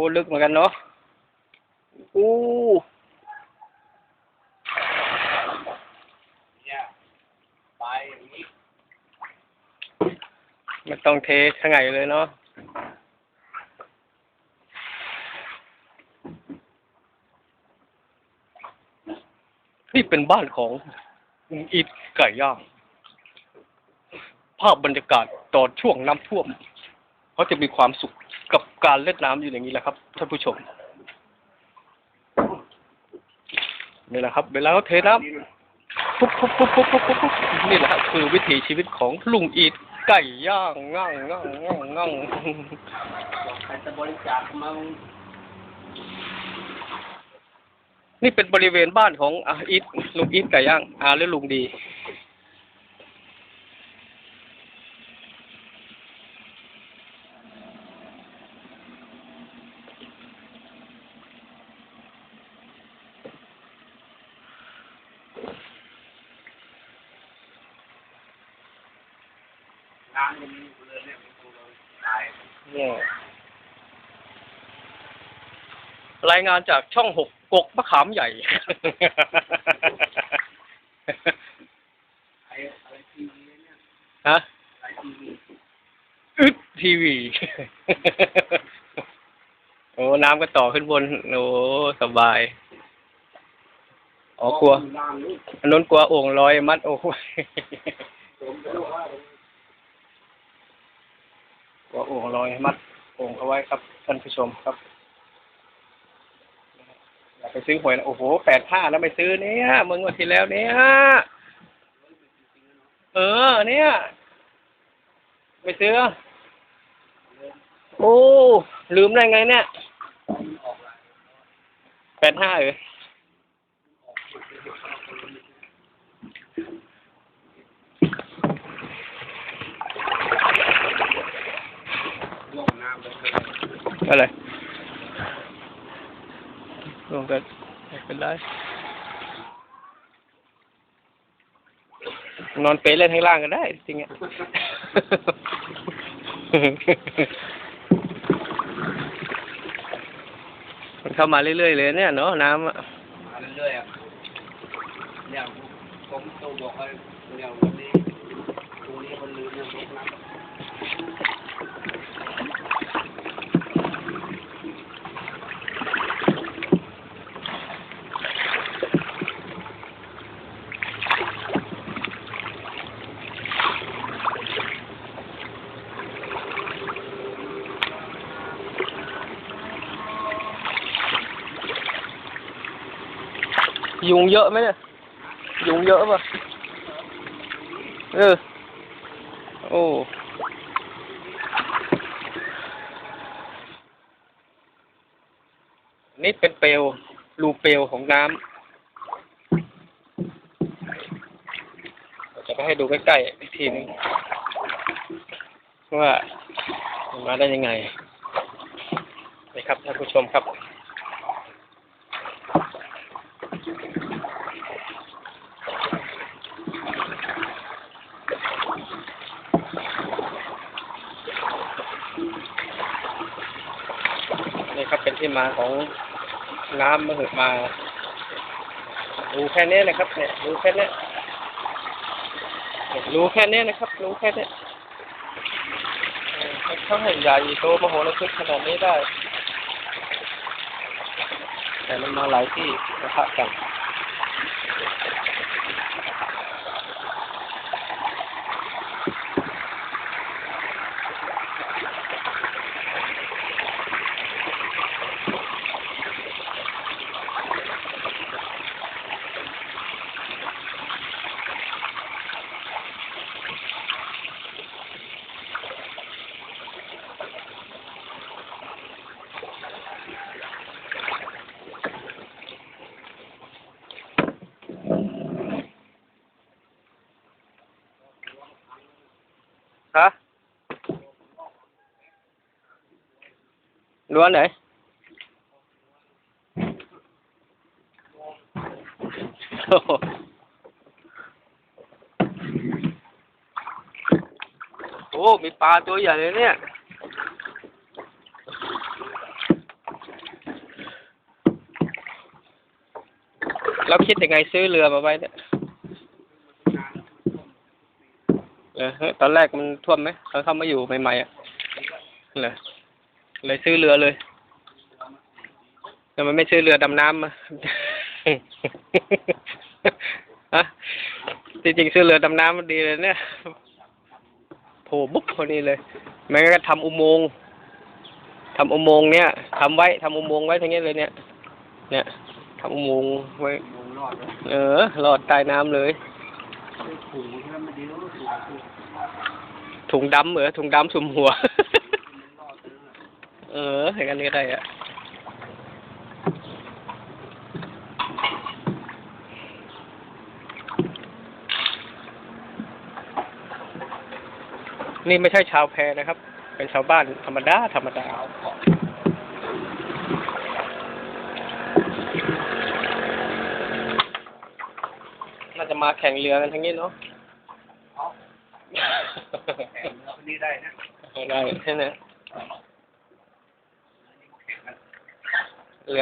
อ้ลึกเหมือนกันเนาะอู้เนี่ยไปอย่างนี้มันต้องเททั้งไงเลยเนาะนี่เป็นบ้านของอีทไก่ย่างภาพบรรยากาศตอนช่วงน้ำท่วม เขาจะมีความสุข กับการเล่นน้ำอยู่อย่างนี้แหละครับท่านผู้ชมนี่แหละครับ เวลาเขาเทน้ำปุ๊บปุ๊บปุ๊บปุ๊บปุ๊บปุ๊บปุ๊บนี่แหละครับคือวิถีชีวิตของลุงอีทไก่ย่างง่างง่างง่างง่างใครจะบริจาคมานี่เป็นบริเวณบ้านของอาอีทลุงอีทไก่ย่างอาหรือลุงดี น้ำมันเลยเนี่ยมันคงเลยตายเนี่ยรายงานจากช่องหกกกมะขามใหญ่ ไอ้อะไรทีวีเนี่ยฮะไอ้ทีวีอึดทีวี โอ้น้ำก็ต่อขึ้นบน โอ้สบาย อ๋อกลัวน้ำนี่อันนู้นกลัวโอ่งลอยมัดโอ้ย ผมจะรู้ว่า กลัวโอ่งลอยมัดโอ่งเอาไว้ครับท่านผู้ชมครับอย่าไปซื้อหวยนะโอ้โหแปดห้าแล้วไม่ซื้อเนี่ยมึงวันที่แล้วเนี่ยเออ เนี่ย ไม่ซื้อ โอ้ ลืมได้ไงเนี่ยแปดห้าเออ ลงน้ำเลย อะไรลงกันไม่เป็นไรนอนเปรย์เล่นข้างล่างก็ได้ จริงๆอะมันเข้ามาเรื่อยๆเลยเนี่ยเนาะน้ำอะมาเรื่อยๆอะเนี่ยผมโตบอกว่าเนี่ยวันนี้ตรงนี้มันลืมเรื่องลงน้ำ ยุงเยอะไหมเนี่ย ยุงเยอะป่ะ เออ โอ้นี่เป็นเปลวรูเปลวของน้ำเราจะไปให้ดูใกล้ๆอีกทีนึงว่ามันมาได้ยังไงนี่ครับท่านผู้ชมครับ นี่ครับเป็น ที่มาของน้ำมหึมา รูแค่นี้นะครับ เนี่ยรูแค่นี้เนี่ยรูแค่นี้นะครับ รูแค่นี้เออเขาให้ใหญ่โตมโหฬารขนาดนี้ได้ แต่มันมาหลายที่นะครับกัน รั้วไหนโอ้โหโอ้มีปลาตัวใหญ่เลยเนี่ย เราคิดยังไงซื้อเรือมาไว้เนี่ยเออตอนแรกมันท่วมไหมตอนเข้ามาอยู่ใหม่ๆอะเลย เลยซื้อเรือเลยทำไมไม่ซื้อเรือดำน้ำมาฮะจริงๆซื้อเรือดำน้ำมันดีเลยเนี่ยโผล่บุ๊บพอดีเลยแม้กระทั่งทำอุโมงค์ทำอุโมงค์เนี่ยทำไว้ทำอุโมงค์ไว้ทั้งนี้เลยเนี่ย เนี่ยทำอุโมงค์ไว้วงรอดแล้วเออหลอดใต้น้ำเลยถุงมันไม่ดีแล้วถุงถุงถุงดำเหรอถุงดำสุมหัวมันรอดเลย เอออย่างนั้นก็ได้อะนี่ไม่ใช่ชาวแพนะครับ เป็นชาวบ้านธรรมดา ธรรมดาเอาเกาะน่าจะมาแข่งเรือกันทั้งนี้เนาะแข่งเราคนนี้ได้นะ ได้ใช่ไหม เรื